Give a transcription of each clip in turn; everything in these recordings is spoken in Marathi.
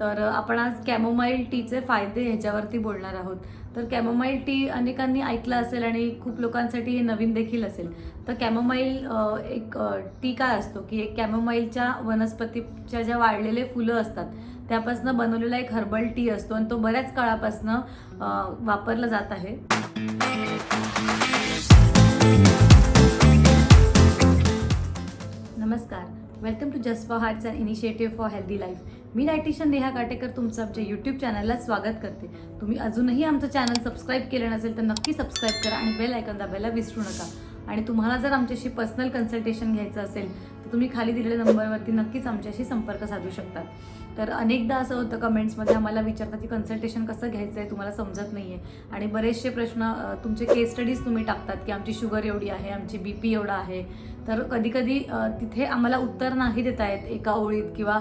तर आपण आज कॅमोमाईल टीचे फायदे ह्याच्यावरती बोलणार आहोत. तर कॅमोमाईल टी अनेकांनी ऐकलं असेल आणि खूप लोकांसाठी हे नवीन देखील असेल. तर कॅमोमाईल एक टी काय असतो? की एक कॅमोमाईलच्या वनस्पतीच्या ज्या वाळलेले फुलं असतात त्यापासून बनवलेला एक हर्बल टी असतो आणि तो बऱ्याच काळापासून वापरला जात आहे. नमस्कार. Welcome to just for hearts and initiative for healthy life. Me dietitian Neha Katekar तुमचं आमच्या यूट्यूब चॅनलला स्वागत करते. तुम्ही अजूनही आमचं चॅनल सबस्क्राईब केलं नसेल तर नक्की सबस्क्राईब करा आणि बेल आयकॉन दाबायला विसरू नका. आणि तुम्हाला जर आमच्याशी पर्सनल कन्सल्टेशन घ्यायचं असेल तर तुम्ही खाली दिलेल्या नंबरवरती नक्कीच आमच्याशी संपर्क साधू शकतात. तर अनेकदा असं होतं कमेंट्समध्ये आम्हाला विचारतात की कन्सल्टेशन कसं घ्यायचं आहे तुम्हाला समजत नाही आहे आणि बरेचसे प्रश्न तुमचे केस स्टडीज तुम्ही टाकतात की आमची शुगर एवढी आहे आमची बी पी एवढा आहे. तर कधीकधी तिथे आम्हाला उत्तर नाही देता येत एका ओळीत किंवा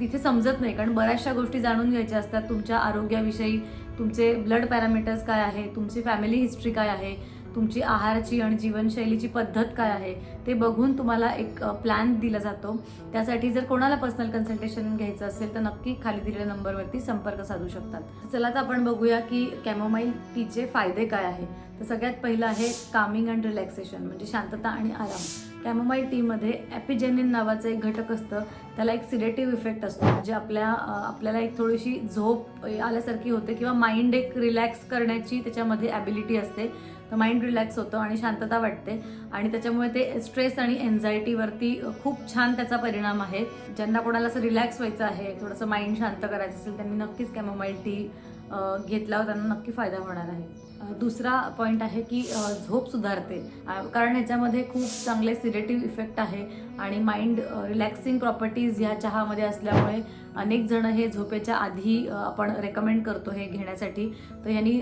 तिथे समजत नाही. कारण बऱ्याचशा गोष्टी जाणून घ्यायच्या असतात. तुमच्या आरोग्याविषयी तुमचे ब्लड पॅरामीटर्स काय आहे तुमची फॅमिली हिस्ट्री काय आहे तुमची आहाराची आणि जीवनशैलीची पद्धत काय आहे ते बघून तुम्हाला एक प्लॅन दिला जातो. त्यासाठी जर कोणाला पर्सनल कन्सल्टेशन घ्यायचं असेल तर नक्की खाली दिलेल्या नंबरवरती संपर्क साधू शकतात. चला तर आपण बघूया की कॅमोमाईल टीचे फायदे काय आहे. तर सगळ्यात पहिलं आहे कामिंग अँड रिलॅक्सेशन म्हणजे शांतता आणि आराम. कॅमोमाईल टीमध्ये ॲपिजेनिन नावाचं एक घटक असतं. त्याला एक सिडेटिव्ह इफेक्ट असतो म्हणजे आपल्या आपल्याला एक थोडीशी झोप आल्यासारखी होते किंवा माइंड एक रिलॅक्स करण्याची त्याच्यामध्ये ॲबिलिटी असते. तर माइंड रिलॅक्स होतं आणि शांतता वाटते. आणि त्याच्यामुळे ते स्ट्रेस आणि एन्झायटीवरती खूप छान त्याचा परिणाम आहे. ज्यांना कोणाला असं रिलॅक्स व्हायचं आहे थोडंसं माइंड शांत करायचं असेल त्यांनी नक्कीच कॅमोमाईल टी घेतल्यावर त्यांना नक्की फायदा होणार आहे. दुसरा पॉईंट आहे की झोप सुधारते. कारण याच्यामध्ये खूप चांगले सिरेटिव्ह इफेक्ट आहे आणि माइंड रिलॅक्सिंग प्रॉपर्टीज ह्या चहामध्ये असल्यामुळे अनेक जण हे झोपेच्या आधी आपण रेकमेंड करतो हे घेण्यासाठी. तर यांनी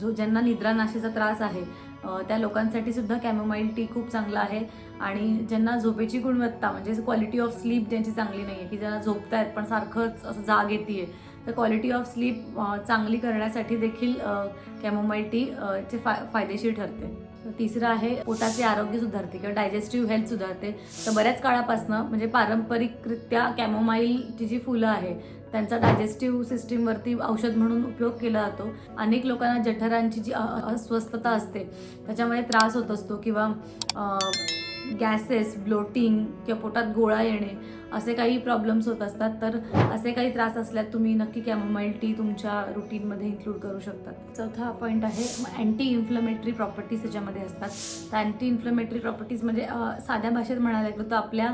जो ज्यांना निद्रानाशीचा त्रास आहे त्या लोकांसाठी सुद्धा कॅमोमाईल टी खूप चांगला आहे. आणि ज्यांना झोपेची गुणवत्ता म्हणजे क्वालिटी ऑफ स्लीप ज्यांची चांगली नाही आहे की ज्यांना झोपतायत पण सारखंच असं जाग येते आहे तर क्वालिटी ऑफ स्लीप चांगली करण्यासाठी देखील कॅमोमाईल टी चे फा फायदेशीर ठरते. तिसरं आहे पोटाचे आरोग्य सुधारते किंवा डायजेस्टिव्ह हेल्थ सुधारते. तर बऱ्याच काळापासून म्हणजे पारंपरिकरित्या कॅमोमाईलची जी फुलं आहे त्यांचा डायजेस्टिव्ह सिस्टीमवरती औषध म्हणून उपयोग केला जातो. अनेक लोकांना जठरांची जी अस्वस्थता असते त्याच्यामुळे त्रास होत असतो किंवा गॅसेस ब्लोटिंग किंवा पोटात गोळा येणे असे काही प्रॉब्लेम्स होत असतात. तर असे काही त्रास असल्यास तुम्ही नक्की कॅमोमाईल टी तुमच्या रुटीनमध्ये इन्क्लूड करू शकतात. चौथा पॉईंट आहे अँटी इन्फ्लमेटरी प्रॉपर्टीज त्याच्यामध्ये असतात. तर अँटी इन्फ्लमेटरी प्रॉपर्टीज म्हणजे साध्या भाषेत म्हणायला गेलं तर आपल्या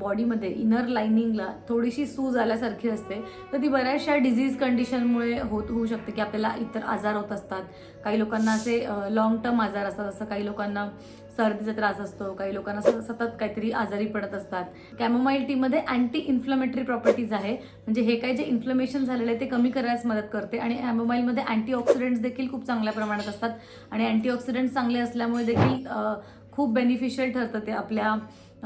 बॉडीमध्ये इनर लाइनिंगला थोडीशी सूज आल्यासारखी असते. तर ती बऱ्याचशा डिझीज कंडिशनमुळे होत होऊ शकते की आपल्याला इतर आजार होत असतात. काही लोकांना असे लॉंग टर्म आजार असतात. असं काही लोकांना सर्दीचा त्रास असतो काही लोकांना सतत काहीतरी आजारी पडत असतात. कॅमोमाईल टीमध्ये अँटी इन्फ्लमेटरी प्रॉपर्टीज आहे. म्हणजे हे काही जे इन्फ्लमेशन झालेलं आहे ते कमी करायला मदत करते आणि कॅमोमाईलमध्ये अँटीऑक्सिडंट्स देखील खूप चांगल्या प्रमाणात असतात. आणि अँटीऑक्सिडंट्स चांगले असल्यामुळे देखील खूप बेनिफिशियल ठरतं ते आपल्या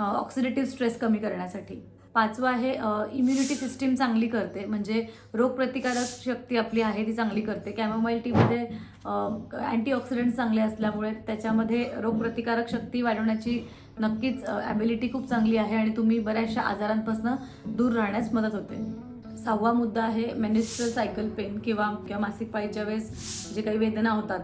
ऑक्सिडेटिव्ह स्ट्रेस कमी करण्यासाठी. पाचवं आहे इम्युनिटी सिस्टीम चांगली करते. म्हणजे रोगप्रतिकारक शक्ती आपली आहे ती चांगली करते. कॅमोमाईल टीमध्ये अँटीऑक्सिडंट्स चांगले असल्यामुळे त्याच्यामध्ये रोगप्रतिकारक शक्ती वाढवण्याची नक्कीच ॲबिलिटी खूप चांगली आहे आणि तुम्ही बऱ्याचशा आजारांपासून दूर राहण्यास मदत होते. सहावा मुद्दा आहे मेनिस्ट्रल सायकल पेन किंवा किंवा मासिक पाळीच्या वेळेस जे काही वेदना होतात.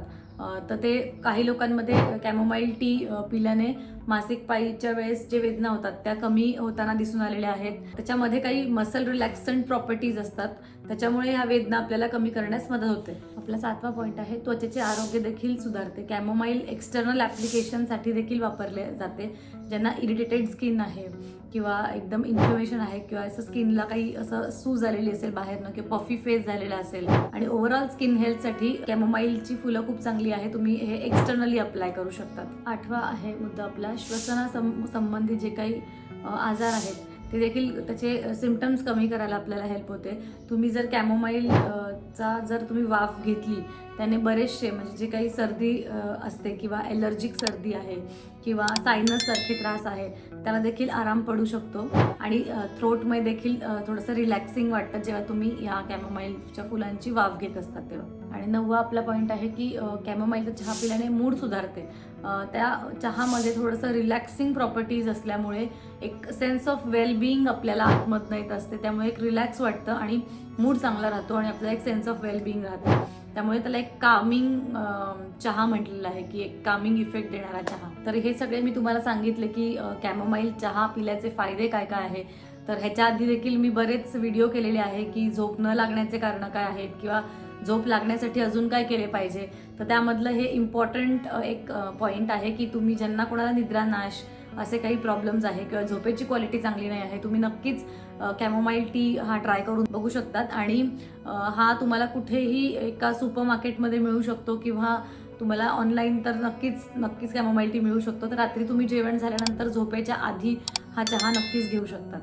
तर ते काही लोकांमध्ये कॅमोमाईल टी पिल्याने मासिक पाळीच्या वेळेस जे वेदना होतात त्या कमी होताना दिसून आलेल्या आहेत. त्याच्यामध्ये काही मसल रिलॅक्संट प्रॉपर्टीज असतात. त्याच्यामुळे ह्या वेदना आपल्याला कमी करण्यास मदत होते. आपला सातवा पॉईंट आहे त्वचेचे आरोग्य देखील सुधारते. कॅमोमाईल एक्सटर्नल ॲप्लिकेशनसाठी देखील वापरले जाते. ज्यांना इरिटेटेड स्किन आहे किंवा एकदम इन्फ्लमेशन आहे किंवा असं स्किनला काही असं सूज आलेली असेल बाहेरनं किंवा पफी फेस झालेला असेल. आणि ओव्हरऑल स्किन हेल्थसाठी कॅमोमाईलची फुलं खूप चांगली आहे. तुम्ही हे एक्सटर्नली अप्लाय करू शकतात. आठवा आहे मुद्दा आपला श्वसना सं संबंधी जे काही आजार आहेत ते देखील त्याचे सिमटम्स कमी करायला आपल्याला हेल्प होते. तुम्ही जर कॅमोमाईल चा जर तुम्ही वाफ घेतली त्याने बरेचसे म्हणजे जे काही सर्दी असते किंवा ॲलर्जिक सर्दी आहे किंवा सायनससारखे त्रास आहे त्याला देखील आराम पडू शकतो. आणि थ्रोटमध्ये देखील थोडंसं रिलॅक्सिंग वाटतं जेव्हा तुम्ही या कॅमोमाईलच्या फुलांची वाफ घेत असतात तेव्हा. आणि नववा आपला पॉईंट आहे की कॅमोमाईलचा चहा पिल्याने मूड सुधारते. त्या चहामध्ये थोडंसं रिलॅक्सिंग प्रॉपर्टीज असल्यामुळे एक सेन्स ऑफ वेलबिईंग आपल्याला आतमधनं येत असते. त्यामुळे एक रिलॅक्स वाटतं आणि मूड चांगला राहतो आणि आपला एक सेन्स ऑफ वेलबिईंग राहतं. त्यामुळे त्याला एक कामिंग चहा म्हटलेला आहे की एक कामिंग इफेक्ट देणारा चहा. तर हे सगळे मी तुम्हाला सांगितले की कॅमोमाईल चहा पिल्याचे फायदे काय काय आहे. तर ह्याच्या आधी देखील मी बरेच व्हिडिओ केलेले आहे की झोप न लागण्याचे कारणं काय आहेत किंवा झोप लागण्यासाठी अजून काय केले पाहिजे. तर त्यामधलं हे इम्पॉर्टंट एक पॉईंट आहे की तुम्ही ज्यांना कोणाला निद्रानाश असे काही प्रॉब्लेम्स आहे किंवा झोपेची क्वालिटी चांगली नाही आहे तुम्ही नक्कीच कॅमोमाईल टी हा ट्राय करून बघू शकतात. आणि हा तुम्हाला कुठेही एका सुपर मार्केटमध्ये मिळू शकतो किंवा तुम्हाला ऑनलाईन तर नक्कीच नक्कीच कॅमोमाईल टी मिळू शकतो. तर रात्री तुम्ही जेवण झाल्यानंतर झोपेच्या आधी हा चहा नक्कीच घेऊ शकतात.